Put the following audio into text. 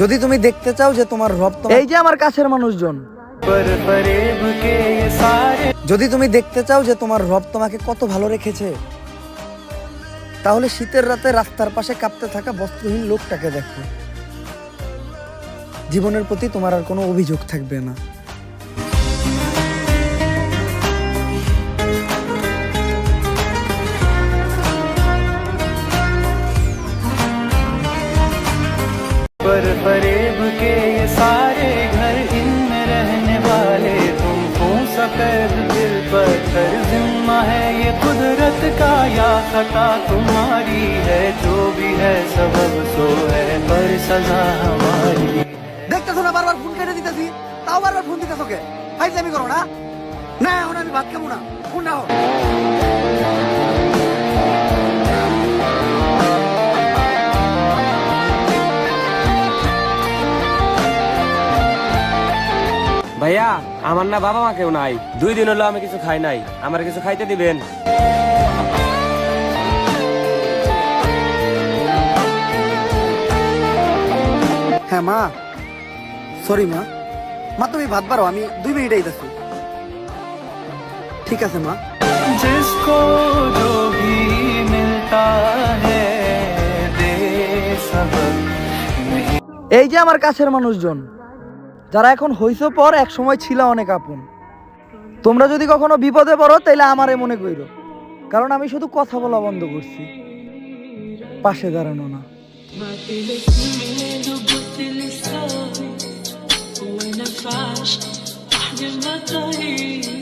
যদি তুমি দেখতে চাও যে তোমার রব এই যে আমার কাছের মানুষজন। যদি তুমি দেখতে চাও যে তোমার রব তোমাকে কত ভালো রেখেছে তাহলে শীতের রাতে রাস্তার পাশে কাঁপতে থাকা বস্ত্রহীন লোকটাকে দেখো। জীবনের প্রতি তোমার আর কোনো অভিযোগ থাকবে না। पर फरेब के ये सारे घर इनमें रहने वाले तुमको सफेद दिल पर कर जिम्मा है ये कुदरत का या खता तुम्हारी है जो भी है सबब सो है पर सजा हमारी है দেখতেছো না বারবার ফোন কেটে দিতেছি তাও বারবার ফোন দিতেছো কে ফাইজলামি করো না না এখন আমি ভাত খাবো না ফোন রাখো ভাইয়া আমার না বাবা মা কেউ নাই দুই দিন হলো আমি কিছু খাই নাই আমার কিছু খাইতে দিবেন হ্যাঁ মা সরি মা মা তুমি ভাত পারো আমি দুই মিনিট আইতেছি ঠিক আছে মা जिसको जो भी मिलता है दे सबक नहीं এই যে আমার কাছের মানুষজন যারা এখন হইছো পর এক সময় ছিল অনেক আপন তোমরা যদি কখনো বিপদে পড়ো তাইলে আমারে মনে কইরো কারণ আমি শুধু কথা বলা বন্ধ করছি পাশে দাঁড়ানো না ما في لك ميل وبطل الصاوي وانا فاش احلى المطاري